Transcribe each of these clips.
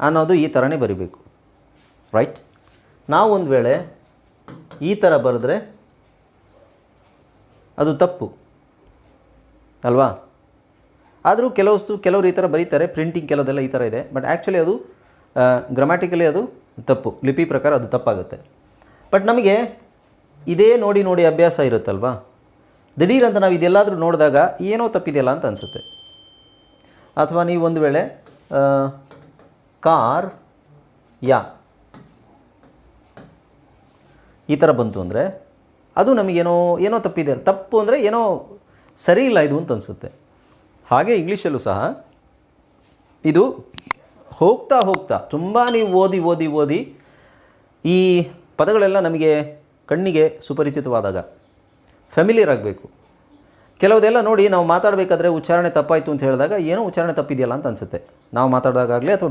ಅನ್ನೋದು ಈ ಥರನೇ ಬರಿಬೇಕು. ರೈಟ್ ನಾವು ಒಂದು ವೇಳೆ ಈ ಥರ ಬರೆದ್ರೆ ಅದು ತಪ್ಪು. ಅಲ್ವಾ? ಆದರೂ ಕೆಲವಷ್ಟು ಕೆಲವರು ಈ ಥರ ಬರೀತಾರೆ ಪ್ರಿಂಟಿಂಗ್ ಕೆಲವುದೆಲ್ಲ ಈ ಥರ ಇದೆ ಬಟ್ ಆ್ಯಕ್ಚುಲಿ ಅದು ಗ್ರಾಮ್ಯಾಟಿಕಲಿ ಅದು ತಪ್ಪು. ಲಿಪಿ ಪ್ರಕಾರ ಅದು ತಪ್ಪಾಗುತ್ತೆ. ಬಟ್ ನಮಗೆ ಇದೇ ನೋಡಿ ನೋಡಿ ಅಭ್ಯಾಸ ಇರುತ್ತಲ್ವಾ? ದಿಢೀರಂತ ನಾವು ಇದೆಲ್ಲಾದರೂ ನೋಡಿದಾಗ ಏನೋ ತಪ್ಪಿದೆಯಲ್ಲ ಅಂತ ಅನಿಸುತ್ತೆ. ಅಥವಾ ನೀವು ಒಂದು ವೇಳೆ ಕಾರ್, ಯಾ. ಈ ಥರ ಬಂತು ಅಂದರೆ ಅದು ನಮಗೇನೋ, ಏನೋ ತಪ್ಪಿದೆ, ತಪ್ಪು ಅಂದರೆ ಏನೋ ಸರಿ ಇಲ್ಲ ಇದು ಅಂತ ಅನಿಸುತ್ತೆ. ಹಾಗೆ ಇಂಗ್ಲೀಷಲ್ಲೂ ಸಹ ಇದು ಹೋಗ್ತಾ ಹೋಗ್ತಾ, ತುಂಬ ನೀವು ಓದಿ ಓದಿ ಓದಿ ಈ ಪದಗಳೆಲ್ಲ ನಮಗೆ ಕಣ್ಣಿಗೆ ಸುಪರಿಚಿತವಾದಾಗ ಫೆಮಿಲಿಯರ್ ಆಗಬೇಕು. ಕೆಲವುದೆಲ್ಲ ನೋಡಿ ನಾವು ಮಾತಾಡಬೇಕಾದ್ರೆ ಉಚ್ಚಾರಣೆ ತಪ್ಪಾಯಿತು ಅಂತ ಹೇಳಿದಾಗ ಏನೋ ಉಚ್ಚಾರಣೆ ತಪ್ಪಿದೆಯಲ್ಲ ಅಂತ ಅನಿಸುತ್ತೆ. ನಾವು ಮಾತಾಡಿದಾಗಲಿ ಅಥವಾ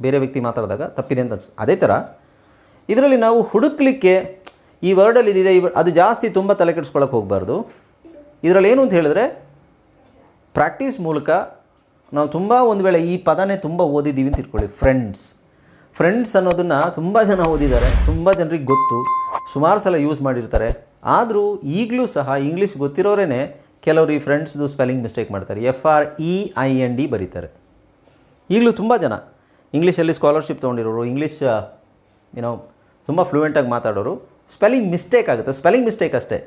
ಬೇರೆ ವ್ಯಕ್ತಿ ಮಾತಾಡಿದಾಗ ತಪ್ಪಿದೆ ಅಂತ ಅನ್ಸುತ್ತೆ. ಅದೇ ಥರ ಇದರಲ್ಲಿ ನಾವು ಹುಡುಕ್ಲಿಕ್ಕೆ ಈ ವರ್ಡಲ್ಲಿ ಇದಿದೆ ಅದು ಜಾಸ್ತಿ ತುಂಬ ತಲೆ ಕೆಡಿಸ್ಕೊಳಕ್ಕೆ ಹೋಗಬಾರ್ದು. ಇದರಲ್ಲಿ ಏನು ಅಂತ ಹೇಳಿದ್ರೆ ಪ್ರಾಕ್ಟೀಸ್ ಮೂಲಕ ನಾವು ತುಂಬ ಒಂದು ವೇಳೆ ಈ ಪದನೇ ತುಂಬ ಓದಿದ್ದೀವಿ ಅಂತ ಇಟ್ಕೊಳ್ಳಿ. ಫ್ರೆಂಡ್ಸ್ ಫ್ರೆಂಡ್ಸ್ ಅನ್ನೋದನ್ನು ತುಂಬ ಜನ ಓದಿದ್ದಾರೆ. ತುಂಬ ಜನರಿಗೆ ಗೊತ್ತು. ಸುಮಾರು ಸಲ ಯೂಸ್ ಮಾಡಿರ್ತಾರೆ. ಆದರೂ ಈಗಲೂ ಸಹ ಇಂಗ್ಲೀಷ್ ಗೊತ್ತಿರೋರೇ ಕೆಲವರು ಈ ಫ್ರೆಂಡ್ಸ್ದು ಸ್ಪೆಲ್ಲಿಂಗ್ ಮಿಸ್ಟೇಕ್ ಮಾಡ್ತಾರೆ. F R E I N D ಬರೀತಾರೆ. ಈಗಲೂ ತುಂಬ ಜನ. ಇಂಗ್ಲೀಷಲ್ಲಿ ಸ್ಕಾಲರ್ಶಿಪ್ ತೊಗೊಂಡಿರೋರು ಇಂಗ್ಲೀಷ್ ಏನೋ ತುಂಬ ಫ್ಲೂಯೆಂಟಾಗಿ ಮಾತಾಡೋರು. ಸ್ಪೆಲ್ಲಿಂಗ್ ಮಿಸ್ಟೇಕ್ ಆಗುತ್ತೆ. ಸ್ಪೆಲ್ಲಿಂಗ್ ಮಿಸ್ಟೇಕ್ ಅಷ್ಟೇ.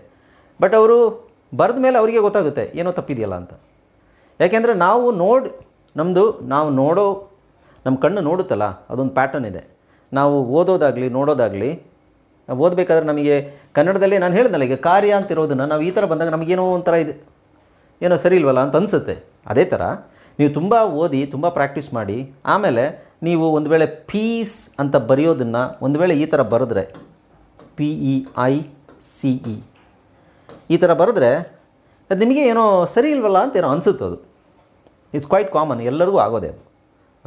ಬಟ್ ಅವರು ಬರೆದ ಮೇಲೆ ಅವರಿಗೆ ಗೊತ್ತಾಗುತ್ತೆ, ಏನೋ ತಪ್ಪಿದೆಯಲ್ಲ ಅಂತ. ಯಾಕೆಂದರೆ ನಾವು ನೋಡಿ ನಮ್ಮದು ನಾವು ನೋಡೋ ನಮ್ಮ ಕಣ್ಣು ನೋಡುತ್ತಲ್ಲ, ಅದೊಂದು ಪ್ಯಾಟರ್ನ್ ಇದೆ. ನಾವು ಓದೋದಾಗಲಿ, ನೋಡೋದಾಗಲಿ, ಓದಬೇಕಾದ್ರೆ ನಮಗೆ ಕನ್ನಡದಲ್ಲಿ ನಾನು ಹೇಳಿದ್ನಲ್ಲ, ಈಗ ಕಾರ್ಯ ಅಂತ ಇರೋದನ್ನು ನಾವು ಈ ಥರ ಬಂದಾಗ ನಮಗೇನೋ ಒಂಥರ ಇದೆ, ಏನೋ ಸರಿ ಇಲ್ವಲ್ಲ ಅಂತ ಅನಿಸುತ್ತೆ. ಅದೇ ಥರ ನೀವು ತುಂಬ ಓದಿ, ತುಂಬ ಪ್ರಾಕ್ಟೀಸ್ ಮಾಡಿ, ಆಮೇಲೆ ನೀವು ಒಂದು ವೇಳೆ ಪೀಸ್ ಅಂತ ಬರೆಯೋದನ್ನು ಒಂದು ವೇಳೆ ಈ ಥರ ಬರೆದ್ರೆ P E I C E ಈ ಥರ ಬರೆದ್ರೆ ಅದು ನಿಮಗೆ ಏನೋ ಸರಿ ಇಲ್ವಲ್ಲ ಅಂತ ಏನೋ ಅನಿಸುತ್ತೆ ಅದು. ಇಟ್ಸ್ ಕ್ವೈಟ್ ಕಾಮನ್ ಎಲ್ಲರಿಗೂ ಆಗೋದೇ ಅದು.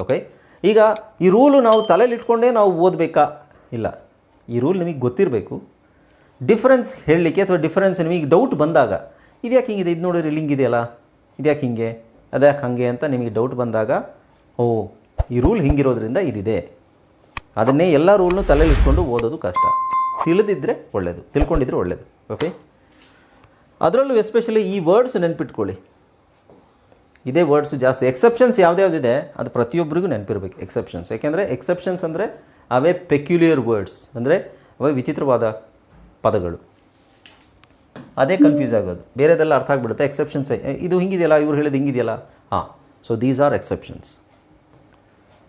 ಓಕೆ ಈಗ ಈ ರೂಲು ನಾವು ತಲೆಯಲ್ಲಿ ಇಟ್ಕೊಂಡೇ ನಾವು ಓದಬೇಕಾ? ಇಲ್ಲ. ಈ ರೂಲ್ ನಿಮಗೆ ಗೊತ್ತಿರಬೇಕು. ಡಿಫ್ರೆನ್ಸ್ ಹೇಳಲಿಕ್ಕೆ ಅಥವಾ ಡಿಫ್ರೆನ್ಸ್ ನಿಮಗೆ ಡೌಟ್ ಬಂದಾಗ, ಇದ್ಯಾಕೆ ಹಿಂಗಿದೆ? ಇದು ನೋಡಿದ್ರೆ ಇಲ್ಲಿ ಹಿಂಗಿದೆಯಲ್ಲ ಇದ್ಯಾಕೆ ಹಿಂಗೆ? ಅದ್ಯಾಕೆ ಹಾಗೆ ಅಂತ ನಿಮಗೆ ಡೌಟ್ ಬಂದಾಗ, ಓ ಈ ರೂಲ್ ಹಿಂಗಿರೋದ್ರಿಂದ ಇದಿದೆ. ಅದನ್ನೇ ಎಲ್ಲ ರೂಲ್ನು ತಲೆಯಲ್ಲಿ ಇಟ್ಕೊಂಡು ಓದೋದು ಕಷ್ಟ. ತಿಳಿದಿದ್ದರೆ ಒಳ್ಳೆಯದು ತಿಳ್ಕೊಂಡಿದ್ರೆ ಒಳ್ಳೆಯದು ಓಕೆ ಅದರಲ್ಲೂ ಎಸ್ಪೆಷಲಿ ಈ ವರ್ಡ್ಸ್ ನೆನ್ಪಿಟ್ಕೊಳ್ಳಿ. ಇದೇ ವರ್ಡ್ಸ್ ಜಾಸ್ತಿ. ಎಕ್ಸೆಪ್ಷನ್ಸ್ ಯಾವುದ್ಯಾವುದಿದೆ ಅದು ಪ್ರತಿಯೊಬ್ಬರಿಗೂ ನೆನಪಿರ್ಬೇಕು ಎಕ್ಸೆಪ್ಷನ್ಸ್ ಯಾಕೆಂದರೆ ಎಕ್ಸೆಪ್ಷನ್ಸ್ ಅಂದರೆ ಅವೇ ಪೆಕ್ಯುಲಿಯರ್ ವರ್ಡ್ಸ್ ಅಂದರೆ ಅವೇ ವಿಚಿತ್ರವಾದ ಪದಗಳು. ಅದೇ ಕನ್ಫ್ಯೂಸ್ ಆಗೋದು. ಬೇರೆದೆಲ್ಲ ಅರ್ಥ ಆಗಿಬಿಡುತ್ತೆ. ಎಕ್ಸೆಪ್ಷನ್ಸ್ ಇದು ಹಿಂಗಿದೆಯಲ್ಲ, ಇವ್ರು ಹೇಳಿದ್ದು ಹಿಂಗಿದೆಯಲ್ಲ? ಹಾಂ. So these are exceptions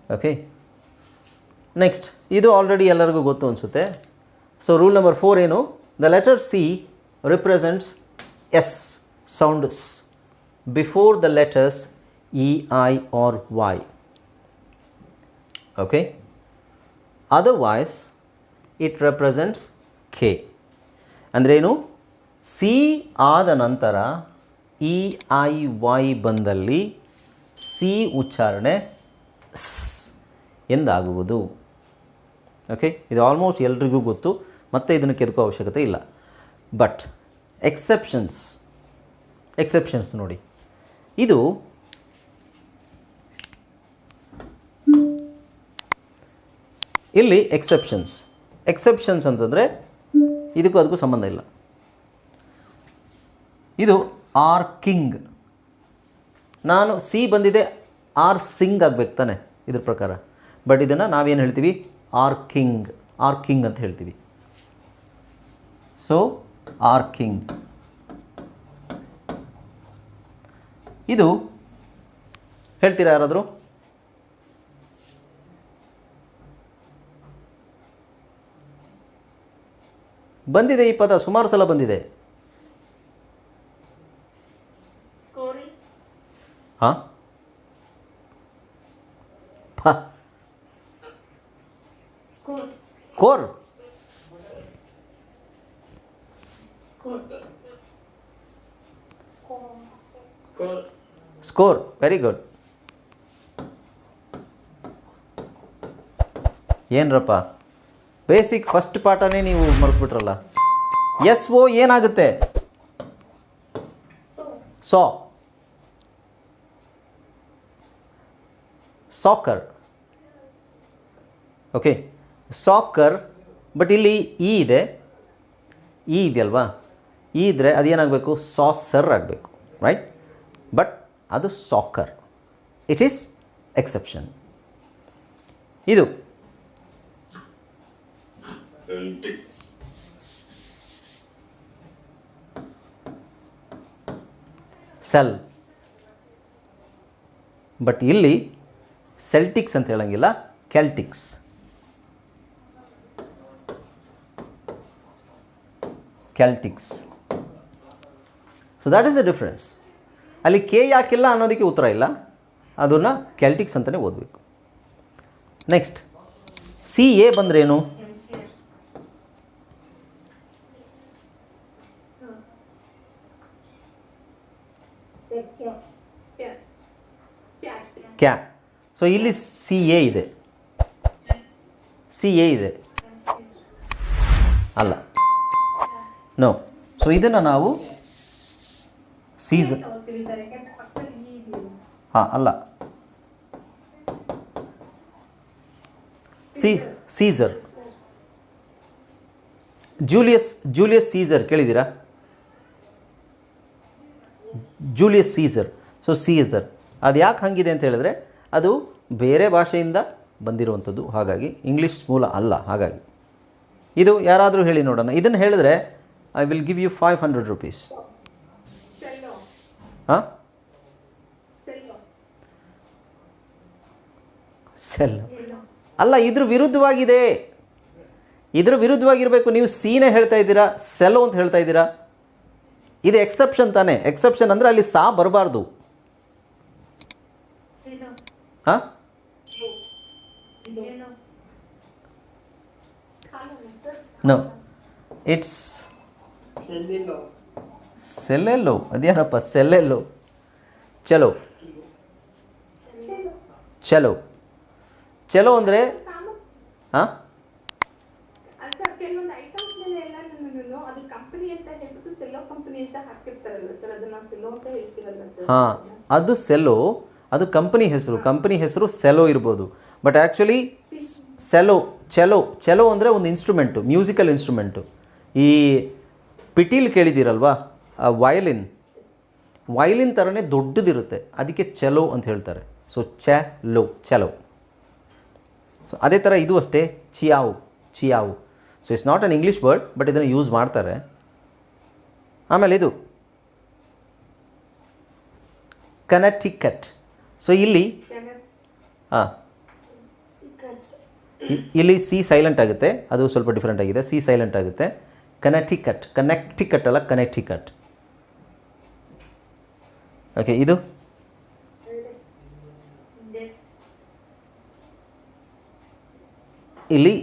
okay next ಇದು ಆಲ್ರೆಡಿ ಎಲ್ಲರಿಗೂ ಗೊತ್ತು ಅನಿಸುತ್ತೆ. ಸೊ ರೂಲ್ ನಂಬರ್ ಫೋರ್ ಏನು? The letter C represents S sounds before the letters E I R Y okay otherwise it represents K ಅಂದ್ರೇನು ಸಿ ಆದ ನಂತರ ಇ ಐ ವೈ ಬಂದಲ್ಲಿ C ಉಚ್ಚಾರಣೆ ಸ್ ಎಂದಾಗುವುದು. ಓಕೆ ಇದು ಆಲ್ಮೋಸ್ಟ್ ಎಲ್ರಿಗೂ ಗೊತ್ತು, ಮತ್ತೆ ಇದನ್ನು ಕೆದಕೋ ಅವಶ್ಯಕತೆ ಇಲ್ಲ. ಬಟ್ ಎಕ್ಸೆಪ್ಷನ್ಸ್ ಎಕ್ಸೆಪ್ಷನ್ಸ್ ನೋಡಿ. ಇದು ಇಲ್ಲಿ ಎಕ್ಸೆಪ್ಷನ್ಸ್ ಎಕ್ಸೆಪ್ಷನ್ಸ್ ಅಂತಂದರೆ ಇದಕ್ಕೂ ಅದಕ್ಕೂ ಸಂಬಂಧ ಇಲ್ಲ. ಇದು ಆರ್ ಕಿಂಗ್ ನಾನು ಸಿ ಬಂದಿದೆ ಆರ್ ಸಿಂಗ್ ಆಗಬೇಕು ತಾನೆ ಇದ್ರ ಪ್ರಕಾರ. ಬಟ್ ಇದನ್ನು ನಾವೇನು ಹೇಳ್ತೀವಿ? ಆರ್ ಕಿಂಗ್ ಆರ್ ಕಿಂಗ್ ಅಂತ ಹೇಳ್ತೀವಿ. So arcing. ಇದು ಹೇಳ್ತೀರಾ ಯಾರಾದರೂ? ಬಂದಿದೆ ಈ ಪದ, ಸುಮಾರು ಸಲ ಬಂದಿದೆ ಹಾಂ ಕೋರ್. ಸ್ಕೋರ್ ವೆರಿ ಗುಡ್ ಏನ್ರಪ್ಪ? ಬೇಸಿಕ್ ಫಸ್ಟ್ ಪಾಠನೇ ನೀವು ಮರೆತುಬಿಟ್ರಲ್ಲ. ಎಸ್ ಓ ಏನಾಗುತ್ತೆ? So soccer okay soccer but ಇಲ್ಲಿ ಇ ಇದೆ. ಇ ಇದೆಯಲ್ವಾ? ಇ ಇದ್ದರೆ ಅದೇನಾಗಬೇಕು? ಸಾಸರ್ ಆಗಬೇಕು ರೈಟ್ ಬಟ್ ಅದು ಸಾಕರ್ ಇಟ್ ಈಸ್ ಎಕ್ಸೆಪ್ಷನ್ ಇದು. ಸೆಲ್ ಬಟ್ ಇಲ್ಲಿ ಸೆಲ್ಟಿಕ್ಸ್ ಅಂತ ಹೇಳಂಗಿಲ್ಲ Celtics Celtics so that is the difference ಅಲ್ಲಿ ಕೆ ಯಾಕಿಲ್ಲ ಅನ್ನೋದಕ್ಕೆ ಉತ್ತರ ಇಲ್ಲ. ಅದನ್ನು ಕೆಲ್ಟಿಕ್ಸ್ ಅಂತಲೇ ಓದಬೇಕು. ನೆಕ್ಸ್ಟ್ ಸಿ ಎ ಬಂದ್ರೇನು? ಕ್ಯಾ ಸೊ ಇಲ್ಲಿ ಸಿ ಎ ಇದೆ. ಸಿ ಎ ಇದೆ. ಅಲ್ಲ. ನೋ ಸೊ ಇದನ್ನು ನಾವು ಸೀಸನ್ ಹಾಂ, ಅಲ್ಲ. C Caesar Julius Julius Caesar ಕೇಳಿದ್ದೀರಾ? ಜೂಲಿಯಸ್ ಸೀಸರ್ ಸೊ ಸೀಸರ್ ಅದು ಯಾಕೆ ಹಂಗಿದೆ ಅಂತ ಹೇಳಿದ್ರೆ, ಅದು ಬೇರೆ ಭಾಷೆಯಿಂದ ಬಂದಿರುವಂಥದ್ದು. ಹಾಗಾಗಿ ಇಂಗ್ಲೀಷ್ ಮೂಲ ಅಲ್ಲ. ಹಾಗಾಗಿ. ಇದು ಯಾರಾದರೂ ಹೇಳಿ ನೋಡೋಣ. ಇದನ್ನು ಹೇಳಿದ್ರೆ I will give you five hundred rupees ಹಾಂ ಸೆಲ್ ಅಲ್ಲ ಇದ್ರ ವಿರುದ್ಧವಾಗಿದೆ. ಇದ್ರ ವಿರುದ್ಧವಾಗಿರಬೇಕು. ನೀವು ಸೀನೆ ಹೇಳ್ತಾ ಇದ್ದೀರಾ ಸೆಲ್ಲೋ ಅಂತ ಹೇಳ್ತಾ ಇದ್ದೀರಾ? ಇದು ಎಕ್ಸೆಪ್ಷನ್ ತಾನೇ. ಎಕ್ಸೆಪ್ಷನ್ ಅಂದರೆ ಅಲ್ಲಿ ಸಾ ಬರಬಾರ್ದು. ಹಾಂ ನೋ ಇಟ್ಸ್ ಸೆಲ್ಲೆಲ್ಲೋ? ಅದೇನಪ್ಪ ಸೆಲ್ಲೆಲ್ಲೋ? ಚಲೋ. ಚಲೋ. ಚಲೋ ಅಂದರೆ? ಹಾಂ? ಸರ್ ಕೆಲವೊಂದು ಐಟಮ್ಸ್ ಮೇಲೆ ಎಲ್ಲ ನಾನು ಅದು ಕಂಪನಿ ಅಂತ ಹೇಳ್ಬಿಟ್ಟು ಸೆಲ್ಲೋ ಕಂಪನಿ ಅಂತ ಹಾಕಿರ್ತಾರಲ್ಲ ಸರ್ ಅದನ್ನ ಸೆಲ್ಲೋ ಅಂತ ಹೇಳ್ತೀರಲ್ಲ ಸರ್. ಹಾಂ ಅದು ಸೆಲ್ಲೋ ಅದು ಕಂಪನಿ ಹೆಸರು. ಕಂಪನಿ ಹೆಸರು ಸೆಲೋ ಇರ್ಬೋದು. But actually cello cello cello ಅಂದರೆ ಒಂದು ಇನ್ಸ್ಟ್ರೂಮೆಂಟು ಮ್ಯೂಸಿಕಲ್ ಇನ್ಸ್ಟ್ರೂಮೆಂಟು ಈ ಪಿಟೀಲ್ ಕೇಳಿದ್ದೀರಲ್ವಾ? ವಯಲಿನ್. ವಯಲಿನ್ ಥರನೇ ದೊಡ್ಡದಿರುತ್ತೆ. ಅದಕ್ಕೆ ಚೆಲೋ ಅಂತ ಹೇಳ್ತಾರೆ. ಸೊ ಚೆಲೋ ಚಲೋ ಸೊ ಅದೇ ಥರ ಇದು ಅಷ್ಟೇ. Ciao ciao. So it's not an English word but ಇದನ್ನು ಯೂಸ್ ಮಾಡ್ತಾರೆ. ಆಮೇಲೆ ಇದು. ಕನೆಟಿಕಟ್ ಸೊ ಇಲ್ಲಿ ಹಾಂ ಇಲ್ಲಿ ಸಿ ಸೈಲೆಂಟ್ ಆಗುತ್ತೆ. ಅದು ಸ್ವಲ್ಪ ಡಿಫ್ರೆಂಟ್ ಆಗಿದೆ. ಸಿ ಸೈಲೆಂಟ್ ಆಗುತ್ತೆ. ಕನೆಕ್ಟಿಕಟ್ ಕನೆಕ್ಟಿಕಟ್ ಅಲ್ಲ ಕನೆಕ್ಟಿಕಟ್ ಓಕೆ ಇದು? ಇಲ್ಲಿ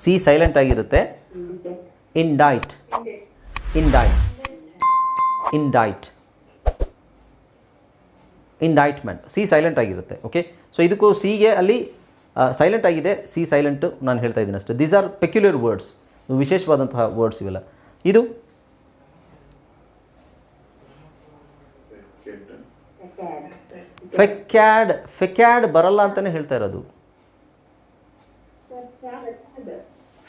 ಸಿ ಸೈಲೆಂಟ್ ಆಗಿರುತ್ತೆ. Indict indict indict indictment C silent ಆಗಿರುತ್ತೆ ಓಕೆ ಸೊ ಇದಕ್ಕೂ ಸಿಗೆ ಅಲ್ಲಿ ಸೈಲೆಂಟ್ ಆಗಿದೆ ಸಿ ಸೈಲೆಂಟು ನಾನು ಹೇಳ್ತಾ ಇದ್ದೀನಿ ಅಷ್ಟೇ. ದೀಸ್ ಆರ್ ಪೆಕ್ಯುಲರ್ ವರ್ಡ್ಸ್ ವಿಶೇಷವಾದಂತಹ ವರ್ಡ್ಸ್ ಇವೆಲ್ಲ. ಇದು ಫೆಕ್ಯಾಡ್ ಫೆಕ್ಯಾಡ್ ಬರಲ್ಲ ಅಂತಲೇ ಹೇಳ್ತಾ ಇರೋದು.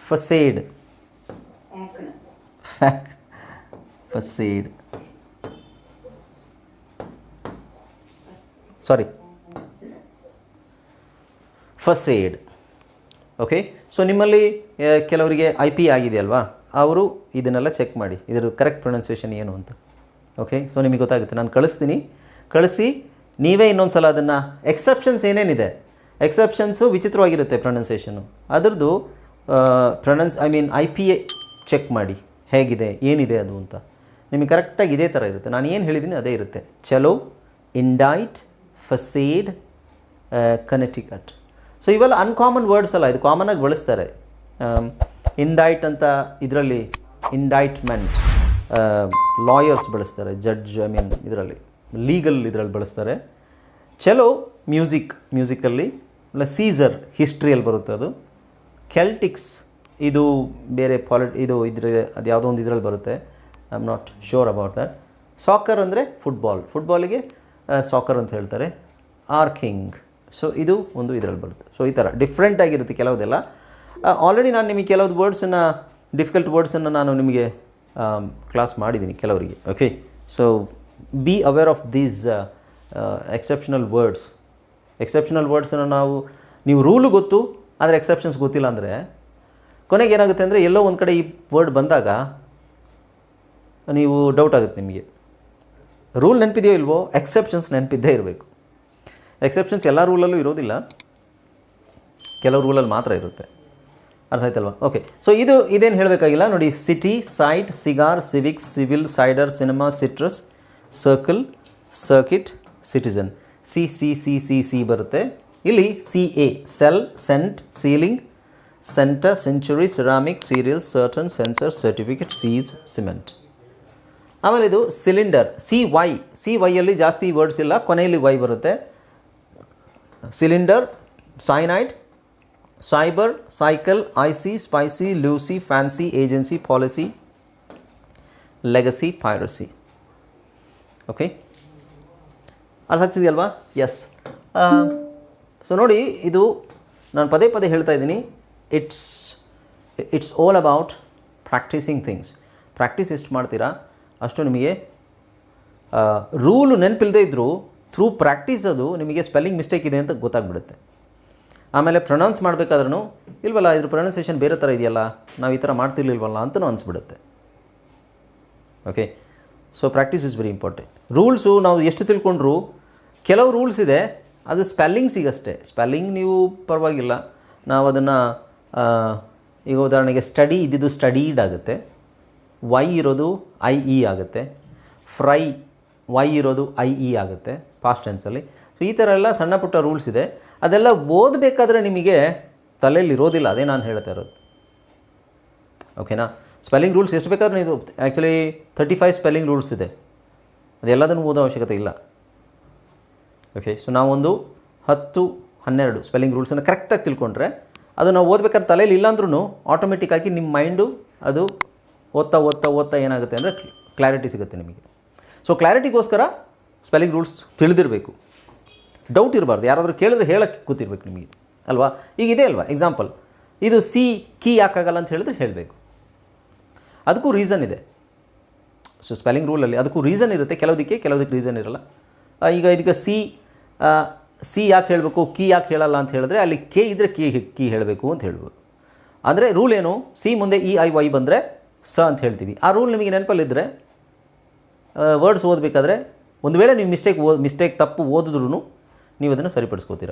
ಫಸೇಡ್. ಫಸೇಡ್. ಸಾರಿ. ಫಸೇಡ್. ಓಕೆ ಸೊ ನಿಮ್ಮಲ್ಲಿ ಕೆಲವರಿಗೆ ಐ ಪಿ ಆಗಿದೆಯಲ್ವಾ ಅವರು ಇದನ್ನೆಲ್ಲ ಚೆಕ್ ಮಾಡಿ. ಇದರ ಕರೆಕ್ಟ್ ಪ್ರೊನೌನ್ಸಿಯೇಷನ್ ಏನು ಅಂತ. ಓಕೆ ಸೊ ನಿಮಗೆ ಗೊತ್ತಾಗುತ್ತೆ. ನಾನು ಕಳಿಸ್ತೀನಿ. ಕಳಿಸಿ, ನೀವೇ ಇನ್ನೊಂದು ಸಲ ಅದನ್ನು ಎಕ್ಸೆಪ್ಷನ್ಸ್ ಏನೇನಿದೆ? ಎಕ್ಸೆಪ್ಷನ್ಸು ವಿಚಿತ್ರವಾಗಿರುತ್ತೆ ಪ್ರೊನೌನ್ಸಿಯೇಷನು ಅದರದ್ದು pronounce I mean I P A check ಮಾಡಿ. ಹೇಗಿದೆ? ಏನಿದೆ ಅದು ಅಂತ. ನಿಮಗೆ ಕರೆಕ್ಟಾಗಿ ಇದೇ ಥರ ಇರುತ್ತೆ. ನಾನು ಏನು ಹೇಳಿದ್ದೀನಿ ಅದೇ ಇರುತ್ತೆ. Cello indict facade Connecticut so ಇವೆಲ್ಲ ಅನ್ಕಾಮನ್ ವರ್ಡ್ಸ್ ಅಲ್ಲ, ಇದು ಕಾಮನಾಗಿ ಬಳಸ್ತಾರೆ. ಇಂಡೈಟ್ ಅಂತ ಇದರಲ್ಲಿ ಇಂಡೈಟ್ಮೆಂಟ್ ಲಾಯರ್ಸ್ ಬಳಸ್ತಾರೆ ಜಡ್ಜ್ ಐ ಮೀನ್ ಇದರಲ್ಲಿ ಲೀಗಲ್ ಇದರಲ್ಲಿ ಬಳಸ್ತಾರೆ. ಚಲೋ ಮ್ಯೂಸಿಕ್ ಮ್ಯೂಸಿಕಲ್ಲಿ ಇಲ್ಲ ಸೀಸರ್ ಹಿಸ್ಟ್ರಿಯಲ್ಲಿ ಬರುತ್ತೆ ಅದು. ಕೆಲ್ಟಿಕ್ಸ್ ಇದು ಬೇರೆ ಪಾಲಿಟ್ ಇದು ಇದ್ರ, ಅದು ಯಾವುದೋ ಒಂದು ಇದರಲ್ಲಿ ಬರುತ್ತೆ. I am not sure about that soccer ಅಂದರೆ ಫುಟ್ಬಾಲ್ ಫುಟ್ಬಾಲಿಗೆ ಸಾಕರ್ ಅಂತ ಹೇಳ್ತಾರೆ. ಆರ್ಕಿಂಗ್ ಸೊ ಇದು ಒಂದು ಇದರಲ್ಲಿ ಬರುತ್ತೆ. ಸೊ ಈ ಥರ ಡಿಫ್ರೆಂಟ್ ಆಗಿರುತ್ತೆ ಕೆಲವುದೆಲ್ಲ. ಆಲ್ರೆಡಿ ನಾನು ನಿಮಗೆ ಕೆಲವ್ದು ವರ್ಡ್ಸನ್ನು ಡಿಫಿಕಲ್ಟ್ ವರ್ಡ್ಸನ್ನು ನಾನು ನಿಮಗೆ ಕ್ಲಾಸ್ ಮಾಡಿದ್ದೀನಿ ಕೆಲವರಿಗೆ. Okay so be aware of these exceptional words exceptional ವರ್ಡ್ಸನ್ನು ನಾವು, ನೀವು ರೂಲು ಗೊತ್ತು, ಆದರೆ ಎಕ್ಸೆಪ್ಷನ್ಸ್ ಗೊತ್ತಿಲ್ಲ ಅಂದರೆ, ಕೊನೆಗೆ ಏನಾಗುತ್ತೆ ಅಂದರೆ ಎಲ್ಲೋ ಒಂದು ಕಡೆ ಈ ವರ್ಡ್ ಬಂದಾಗ, ನೀವು ಡೌಟ್ ಆಗುತ್ತೆ ನಿಮಗೆ. ರೂಲ್ ನೆನಪಿದೆಯೋ ಇಲ್ವೋ ಎಕ್ಸೆಪ್ಷನ್ಸ್ ನೆನಪಿದ್ದೇ ಇರಬೇಕು. ಎಕ್ಸೆಪ್ಷನ್ಸ್ ಎಲ್ಲ ರೂಲಲ್ಲೂ ಇರೋದಿಲ್ಲ. ಕೆಲವು ರೂಲಲ್ಲಿ ಮಾತ್ರ ಇರುತ್ತೆ. ಅರ್ಥ ಆಯ್ತಲ್ವಾ? ಓಕೆ ಸೊ ಇದು ಇದೇನು ಹೇಳಬೇಕಾಗಿಲ್ಲ? ನೋಡಿ city site cigar civics civil cider cinema citrus circle circuit citizen C C C C C ಬರುತ್ತೆ. ಇಲ್ಲಿ C A cell cent ceiling centre century ceramic serial certain censor certificate cease cement ಆಮೇಲೆ ಇದು cylinder C Y C ವೈಯಲ್ಲಿ ಜಾಸ್ತಿ words ಇಲ್ಲ. ಕೊನೆಯಲ್ಲಿ Y ಬರುತ್ತೆ. Cylinder cyanide cyber cycle icy spicy Lucy fancy agency policy legacy piracy okay ಅರ್ಥ ಆಗ್ತಿದೆಯಲ್ವಾ S so ನೋಡಿ, ಇದು ನಾನು ಪದೇ ಪದೇ ಹೇಳ್ತಾ ಇದ್ದೀನಿ. It's it's all about practising things practice ಎಷ್ಟು ಮಾಡ್ತೀರಾ? ಅಷ್ಟು ನಿಮಗೆ ರೂಲು ನೆನಪಿಲ್ಲದೆ ಇದ್ದರೂ ಥ್ರೂ ಪ್ರಾಕ್ಟೀಸ್ ಅದು ನಿಮಗೆ ಸ್ಪೆಲ್ಲಿಂಗ್ ಮಿಸ್ಟೇಕ್ ಇದೆ ಅಂತ ಗೊತ್ತಾಗ್ಬಿಡುತ್ತೆ. ಆಮೇಲೆ ಪ್ರೊನೌನ್ಸ್ ಮಾಡಬೇಕಾದ್ರೂ ಇಲ್ವಲ್ಲ, ಇದ್ರ ಪ್ರೊನೌನ್ಸೇಷನ್ ಬೇರೆ ಥರ ಇದೆಯಲ್ಲ, ನಾವು ಈ ಥರ ಮಾಡ್ತಿರ್ಲಿಲ್ವಲ್ಲ ಅಂತಲೂ ಅನಿಸ್ಬಿಡುತ್ತೆ. Okay so practice is very important rules ನಾವು ಎಷ್ಟು ತಿಳ್ಕೊಂಡ್ರು, ಕೆಲವು ರೂಲ್ಸ್ ಇದೆ, ಅದು ಸ್ಪೆಲ್ಲಿಂಗ್ಸಿಗಷ್ಟೇ ಸ್ಪೆಲ್ಲಿಂಗ್ ನೀವು ಪರವಾಗಿಲ್ಲ. ನಾವು ಅದನ್ನು ಈಗ ಉದಾಹರಣೆಗೆ ಸ್ಟಡಿ ಇದ್ದಿದ್ದು ಸ್ಟಡೀಡ್ ಆಗುತ್ತೆ. ವೈ ಇರೋದು ಐ ಇ ಆಗುತ್ತೆ. ಫ್ರೈ ವೈ ಇರೋದು ಐ ಇ ಆಗುತ್ತೆ ಪಾಸ್ಟ್ ಟೆನ್ಸಲ್ಲಿ ಸೊ ಈ ಥರ ಎಲ್ಲ ಸಣ್ಣ ಪುಟ್ಟ ರೂಲ್ಸ್ ಇದೆ. ಅದೆಲ್ಲ ಓದಬೇಕಾದ್ರೆ ನಿಮಗೆ ತಲೆಯಲ್ಲಿ ಇರೋದಿಲ್ಲ, ಅದೇ ನಾನು ಹೇಳ್ತಾ ಇರೋದು. ಓಕೆನಾ ಸ್ಪೆಲ್ಲಿಂಗ್ ರೂಲ್ಸ್ ಎಷ್ಟು ಬೇಕಾದ್ರೂ ಇದು actually thirty five spelling rules ಇದೆ ಅದೆಲ್ಲದನ್ನು ಓದೋ ಅವಶ್ಯಕತೆ ಇಲ್ಲ. ಓಕೆ ಸೊ ನಾವೊಂದು ಹತ್ತು, ಹನ್ನೆರಡು ಸ್ಪೆಲ್ಲಿಂಗ್ ರೂಲ್ಸನ್ನು ಕರೆಕ್ಟಾಗಿ ತಿಳ್ಕೊಂಡ್ರೆ ಅದು ನಾವು ಓದ್ಬೇಕಾದ್ರೆ ತಲೆಯಲ್ಲಿ ಇಲ್ಲಾಂದ್ರೂ ಆಟೋಮೆಟಿಕ್ಕಾಗಿ ನಿಮ್ಮ ಮೈಂಡು ಅದು ಓದ್ತಾ ಓದ್ತಾ ಓದ್ತಾ ಏನಾಗುತ್ತೆ ಅಂದರೆ ಕ್ಲಾರಿಟಿ ಸಿಗುತ್ತೆ ನಿಮಗೆ. ಸೊ ಕ್ಲಾರಿಟಿಗೋಸ್ಕರ ಸ್ಪೆಲ್ಲಿಂಗ್ ರೂಲ್ಸ್ ತಿಳಿದಿರಬೇಕು. ಡೌಟ್ ಇರಬಾರ್ದು. ಯಾರಾದರೂ ಕೇಳಿದ್ರೆ ಹೇಳಕ್ಕೆ ಕೂತಿರ್ಬೇಕು ನಿಮಗೆ. ಅಲ್ವಾ? ಈಗ ಇದೆ ಅಲ್ವಾ? ಎಕ್ಸಾಂಪಲ್ ಇದು ಸಿ ಕೀ ಯಾಕಾಗಲ್ಲ ಅಂತ ಹೇಳಿದ್ರೆ ಹೇಳಬೇಕು. ಅದಕ್ಕೂ ರೀಸನ್ ಇದೆ. ಸೊ ಸ್ಪೆಲ್ಲಿಂಗ್ ರೂಲಲ್ಲಿ ಅದಕ್ಕೂ ರೀಸನ್ ಇರುತ್ತೆ. ಕೆಲವುದಕ್ಕೆ ಕೆಲವದಕ್ಕೆ ರೀಸನ್ ಇರಲ್ಲ. ಈಗ ಇದಕ್ಕೆ ಸಿ ಸಿ ಯಾಕೆ ಹೇಳಬೇಕು? ಕೀ ಯಾಕೆ ಹೇಳಲ್ಲ ಅಂತ ಹೇಳಿದ್ರೆ ಅಲ್ಲಿ ಕೆ ಇದ್ದರೆ ಕೀ ಕೀ ಹೇಳಬೇಕು ಅಂತ ಹೇಳ್ಬೋದು. ಅಂದರೆ ರೂಲ್ ಏನು? ಸಿ ಮುಂದೆ ಇ ಐ ವೈ ಬಂದರೆ ಸ ಅಂತ ಹೇಳ್ತೀವಿ. ಆ ರೂಲ್ ನಿಮಗೆ ನೆನಪಲ್ಲಿದ್ದರೆ ವರ್ಡ್ಸ್ ಓದಬೇಕಾದ್ರೆ ಒಂದು ವೇಳೆ ನೀವು ಮಿಸ್ಟೇಕ್ ಓ ಮಿಸ್ಟೇಕ್ ತಪ್ಪು ಓದಿದ್ರೂ ನೀವು ಅದನ್ನು ಸರಿಪಡಿಸ್ಕೋತೀರ.